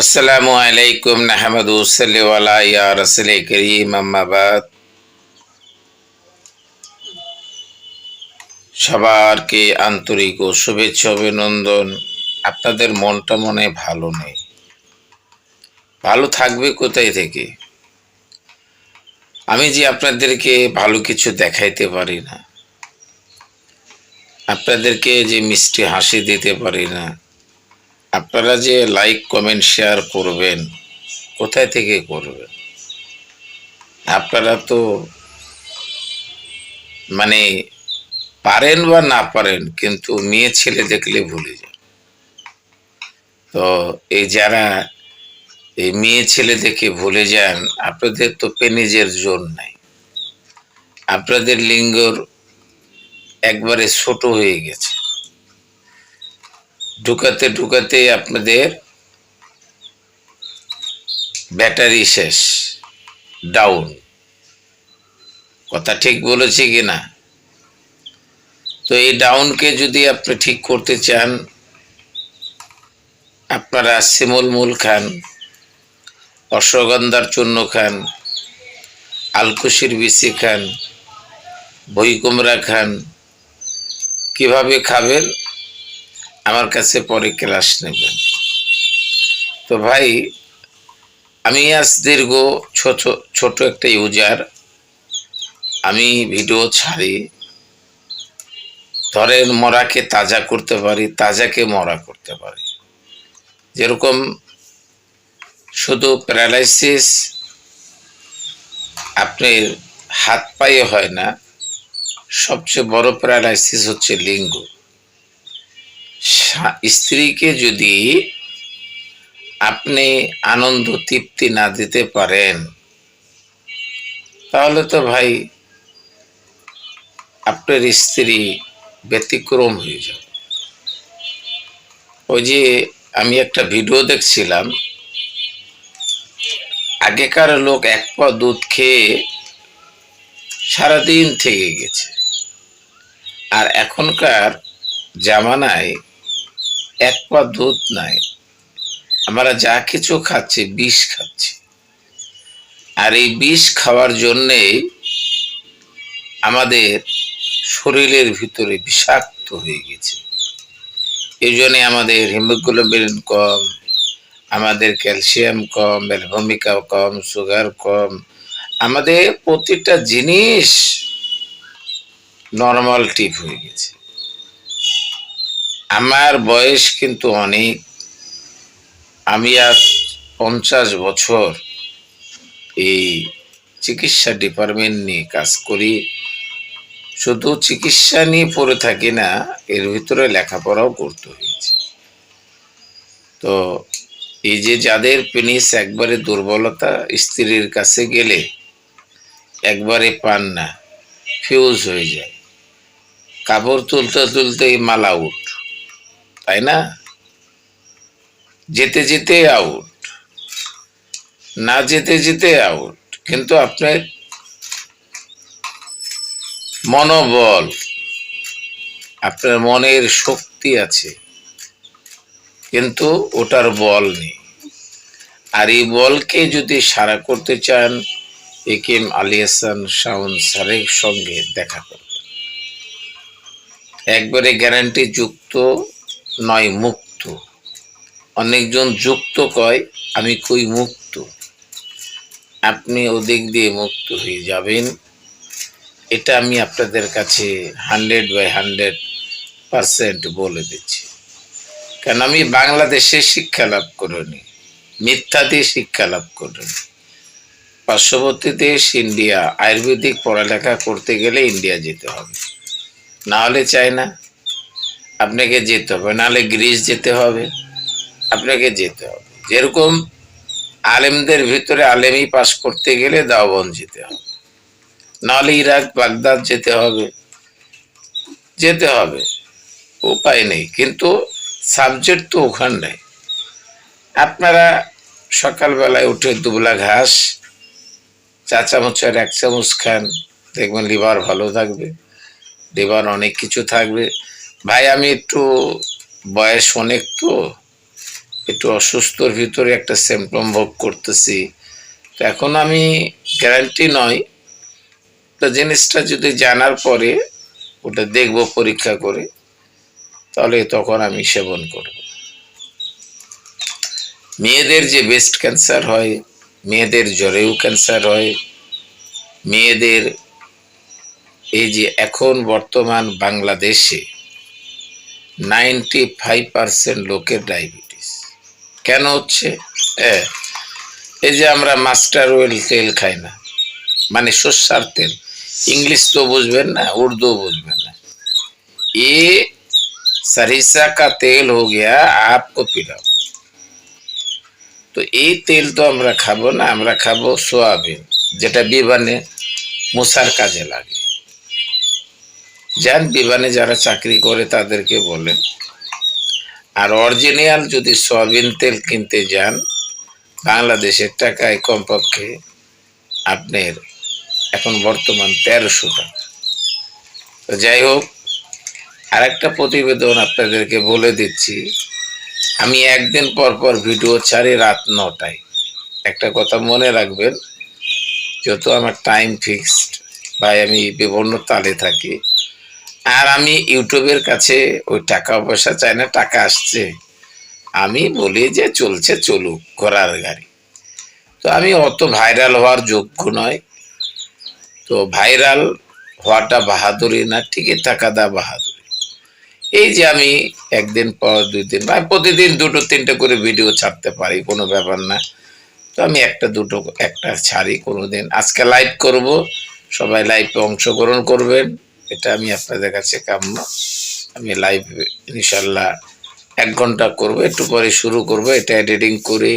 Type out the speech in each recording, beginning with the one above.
আসসালামু আলাইকুম, নাহমাদু সাল্লিওয়ালা ইয়া রাসূল করিম আম্মাবাদ সবারকে আন্তরিক ও শুভেচ্ছা, অভিনন্দন। আপনাদের মনটা মনে ভালো নেই। ভালো থাকবে কোথায় থেকে? আমি যে আপনাদেরকে ভালো কিছু দেখাইতে পারি না। আপনাদেরকে যে মিষ্টি হাসি দিতে পারি না। আপনারা যে লাইক কমেন্ট শেয়ার করবেন, কোথায় থেকে করবেন? আপনারা তো মানে পারেন বা না পারেন, কিন্তু মেয়ে ছেলে দেখলে ভুলে যান। তো এই যারা এই মেয়ে ছেলে দেখে ভুলে যান, আপনাদের তো পেনিজের জোর নাই। আপনাদের লিঙ্গর একবারে ছোট হয়ে গেছে। ঢুকাতে ঢুকাতে আপনাদের ব্যাটারি শেষ ডাউন কথা ঠিক বলেছি কি না? তো এই ডাউনকে যদি আপনি ঠিক করতে চান, আপনারা শিমুল মূল খান, অশ্বগন্ধার চূর্ণ খান, আলকুশির বিচি খান বই কুমড়া খান, কীভাবে খাবেন? আমার কাছে পরে ক্লাস নেবেন। তো ভাই, আমি আজ দীর্ঘ ছোট ছোট একটা ইউজার আমি ভিডিও ছাড়ি। ধরেন মরাকে তাজা করতে পারি, তাজাকে মরা করতে পারি। যেরকম শুধু প্যারালাইসিস আপনার হাত পায়ে হয় না, সবচেয়ে বড় প্যারালাইসিস হচ্ছে লিঙ্গ। স্ত্রীকে যদি আপনি আনন্দ তৃপ্তি না দিতে পারেন, তাহলে তো ভাই আপনার স্ত্রী ব্যতিক্রম হয়ে যাবে। ওই যে আমি একটা ভিডিও দেখছিলাম, আগেকার লোক এক পা দুধ খেয়ে সারাদিন থেকে গেছে। আর এখনকার জামানায় এক পা দুধ নাই। আমরা যা কিছু খাচ্ছি, বিষ খাচ্ছি। আর এই বিষ খাওয়ার জন্যে আমাদের শরীরের ভিতরে বিষাক্ত হয়ে গেছে। এই জন্যে আমাদের হিমোগ্লোবিন কম, আমাদের ক্যালসিয়াম কম ভূমিকা কম, সুগার কম। আমাদের প্রতিটা জিনিস নর্মাল টিপ হয়ে গেছে। আমার বয়স কিন্তু অনেক। আমি আজ পঞ্চাশ বছর এই চিকিৎসা ডিপার্টমেন্ট নিয়ে কাজ করি। শুধু চিকিৎসা নিয়ে পড়ে থাকি না, এর ভিতরে লেখাপড়াও করতে হয়েছে। তো এই যে যাদের পেনিস একবারে দুর্বলতা, স্ত্রীর কাছে গেলে একবারে পান না ফিউজ হয়ে যায়। কাপড় তুলতে তুলতেই মাল আউট তাই না? যেতে যেতে আউট না যেতে যেতে আউট কিন্তু আপনার মনোবল, আপনার মনের শক্তি আছে। কিন্তু ওটার বল নেই। আর এই বলকে যদি সারা করতে চান একেম আলী হাসান শাওন স্যারের সঙ্গে দেখা করবেন। একবারে গ্যারান্টি যুক্ত নয় মুক্ত। অনেকজন যুক্ত কয়, আমি কই মুক্ত? আপনি ওদিক দিয়ে মুক্ত হয়ে যাবেন। এটা আমি আপনাদের কাছে হান্ড্রেড বাই হান্ড্রেড পারসেন্ট বলে দিচ্ছি। কারণ আমি বাংলাদেশে শিক্ষা লাভ করিনি, মিথ্যা দিয়ে শিক্ষা লাভ করিনি। পার্শ্ববর্তী দেশ ইন্ডিয়া, আয়ুর্বেদিক পড়ালেখা করতে গেলে ইন্ডিয়া যেতে হবে। না হলে চায়না আপনাকে যেতে হবে, নাহলে গ্রিস যেতে হবে। আপনাকে যেতে হবে। যেরকম আলেমদের ভিতরে আলেমই পাস করতে গেলে দাওবন যেতে হবে। নাহলে ইরাক, বাগদাদ যেতে হবে। যেতে হবে। উপায় নেই। কিন্তু সাবজেক্ট তো ওখানটায় আপনারা সকালবেলায় উঠে দুবলা ঘাস, চা চামচের এক চামচ খান। দেখবেন লিভার ভালো থাকবে, লিভার অনেক কিছু থাকবে। ভাই, আমি একটু বয়স অনেক তো, একটু অসুস্থর ভিতরে একটা সিমটম ভোগ করতেছি। এখন আমি গ্যারান্টি নয়, তো জিনিসটা যদি জানার পরে ওটা দেখব পরীক্ষা করে, তাহলে তখন আমি সেবন করব। মেয়েদের যে ব্রেস্ট ক্যান্সার হয়, মেয়েদের জ্বরেও ক্যান্সার হয়, মেয়েদের এই যে এখন বর্তমান বাংলাদেশে নাইনটি ফাইভ পার্সেন্ট লোকের ডায়াবেটিস কেন হচ্ছে হ্যাঁ এই যে আমরা মাস্টার ওয়েল তেল খাই না মানে সর্ষার তেল इंग्लिश तो बुझबेन ना उर्दू बुझबेन ना ये सरिसा का तेल हो गया आपको पिलाओ তো এই তেল তো আমরা খাবো না আমরা খাবো সোয়াবিন যেটা বিমানে মশার কাজে লাগে যান বিমানে যারা চাকরি করে তাদেরকে বলেন আর অরিজিনাল যদি সয়াবিন তেল কিনতে যান, বাংলাদেশের টাকায় কমপক্ষে আপনার এখন বর্তমান তেরোশো টাকা। যাই হোক, আরেকটা প্রতিবেদন আপনাদেরকে বলে দিচ্ছি। আমি একদিন পর পর ভিডিও ছাড়ি রাত নটায়। একটা কথা মনে রাখবেন, যত আমার টাইম ফিক্সড বা আমি বিভিন্ন তালে থাকি। আর আমি ইউটিউবের কাছে ওই টাকা পয়সা চাই না, টাকা আসছে। আমি বলি যে চলছে, চলুক, ঘোড়ার গাড়ি। তো আমি অত ভাইরাল হওয়ার যোগ্য নয়। তো ভাইরাল হওয়াটা বাহাদুরি না, ঠিকই থাকাটা বাহাদুরি। এই যে আমি একদিন পর দুই দিন বা প্রতিদিন দুটো, তিনটে করে ভিডিও ছাড়তে পারি, কোনো ব্যাপার না। তো আমি একটা, দুটো, একটা ছাড়ি কোনো দিন আজকে লাইভ করব, সবাই লাইভে অংশগ্রহণ করবেন। এটা আমি আপনাদের কাছে কাম্য। আমি লাইভ ইনশাল্লাহ এক ঘণ্টা করব, একটু পরে শুরু করব, এটা এডিটিং করে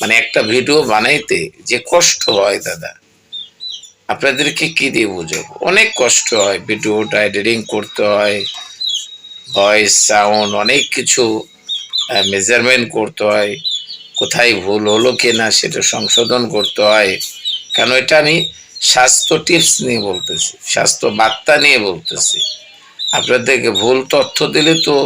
মানে একটা ভিডিও বানাইতে যে কষ্ট হয় দাদা, আপনাদেরকে কি দিয়ে বোঝাবো? অনেক কষ্ট হয় ভিডিওটা এডিটিং করতে হয় ভয়েস সাউন্ড অনেক কিছু মেজারমেন্ট করতে হয়, কোথায় ভুল হলো কি না সেটা সংশোধন করতে হয়। কেন এটা আমি স্বাস্থ্য টিপস নিয়ে বলতেছি, স্বাস্থ্য বার্তা নিয়ে বলতেছি। আপনাদেরকে ভুল তথ্য দিলে তো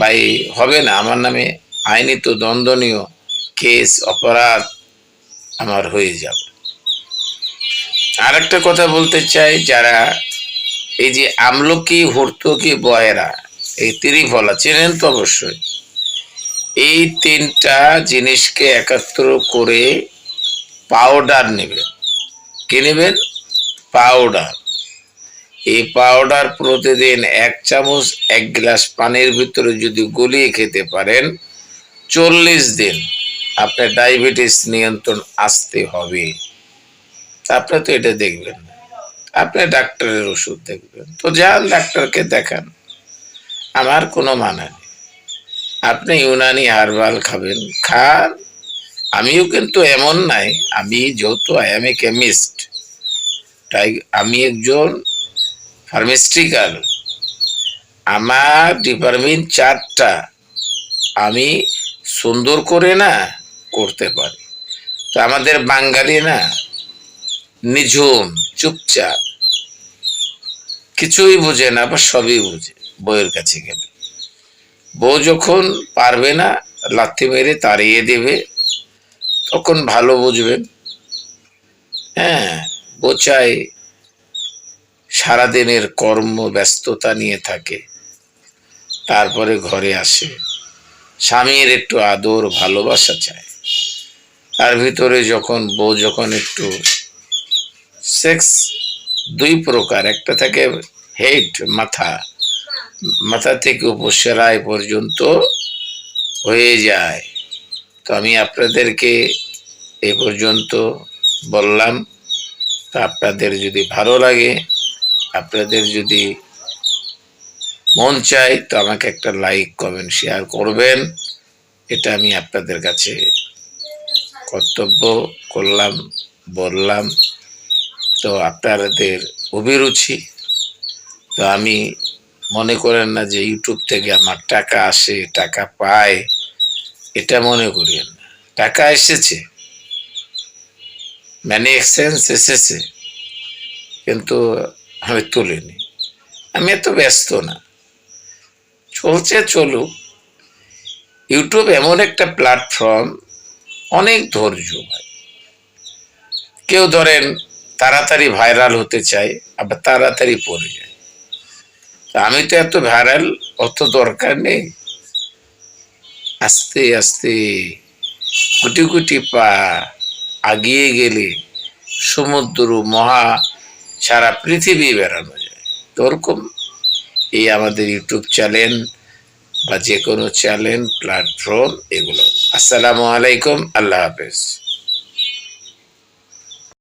ভাই হবে না। আমার নামে আইনি তো দ্বন্দ্বনীয় কেস, অপরাধ আমার হয়ে যাবে। আর একটা কথা বলতে চাই, যারা এই যে আমলকি, হর্তকি, বয়রা, এই ত্রিফলা, চেনেন তো অবশ্যই, এই তিনটা জিনিসকে একাত্র করে পাউডার নেবেন। কি নেবেন? পাউডার। এই পাউডার প্রতিদিন এক চামচ, এক গ্লাস পানির ভিতরে যদি গলিয়ে খেতে পারেন, চল্লিশ দিন আপনার ডায়াবেটিস নিয়ন্ত্রণ আসতে হবে। আপনি তো এটা দেখবেন আপনি ডাক্তারের ওষুধ দেখবেন। তো যান ডাক্তারকে দেখান। আমার কোনো মানা নেই। আপনি ইউনানি হারবাল খাবেন, খান। আমিও কিন্তু এমন নাই। আমি যেহেতু আই এম এ কেমিস্ট তাই আমি একজন ফার্মাস্টিক্যাল আমার ডিপার্টমেন্ট চারটা, আমি সুন্দর করে না করতে পারি। তো আমাদের বাঙালি না নিঝুম, চুপচাপ, কিছুই বোঝে না বা সবই বোঝে বউয়ের কাছে গেলে। বউ যখন পারবে না, লাথি মেরে তাড়িয়ে দেবে তখন ভালো বুঝবেন হ্যাঁ বোচাই সারাদিনের কর্ম, ব্যস্ততা নিয়ে থাকে। তারপরে ঘরে আসে। স্বামীর একটু আদর, ভালোবাসা চায়। তার ভিতরে যখন বউ যখন একটু সেক্স দুই প্রকার, একটা থাকে হেড মাথা। মাথা থেকে উপসেরায় পর্যন্ত হয়ে যায়। তো আমি আপনাদেরকে এ পর্যন্ত বললাম, তা আপনাদের যদি ভালো লাগে, আপনাদের যদি মন চাই তো আমাকে একটা লাইক, কমেন্ট, শেয়ার করবেন। এটা আমি আপনাদের কাছে কর্তব্য করলাম, বললাম। তো আপনাদের অভিরুচি, তো আমি মনে করেন না যে ইউটিউব থেকে আমার টাকা আসে, টাকা পায়। এটা মনে করিয়েন। টাকা এসেছে। মানে এক্সচেঞ্জ এসেছে। কিন্তু আমি তুলিনি। আমি এত ব্যস্ত না। চলছে চলুক। ইউটিউব এমন একটা প্ল্যাটফর্ম অনেক ধৈর্য ভাই। কেউ ধরেন তাড়াতাড়ি ভাইরাল হতে চায়, আবার তাড়াতাড়ি পড়ে যায়। আমি তো এত ভাইরাল অত দরকার নেই। আস্তে আস্তে গুটি গুটি পা আগিয়ে গেলে সমুদ্র, মহা সারা পৃথিবী বেড়ানো যায়। তো ওরকম এই আমাদের ইউটিউব চ্যানেল বা যে কোনো চ্যানেল, প্ল্যাটফর্ম, এগুলো। আসসালামু আলাইকুম, আল্লাহ হাফেজ।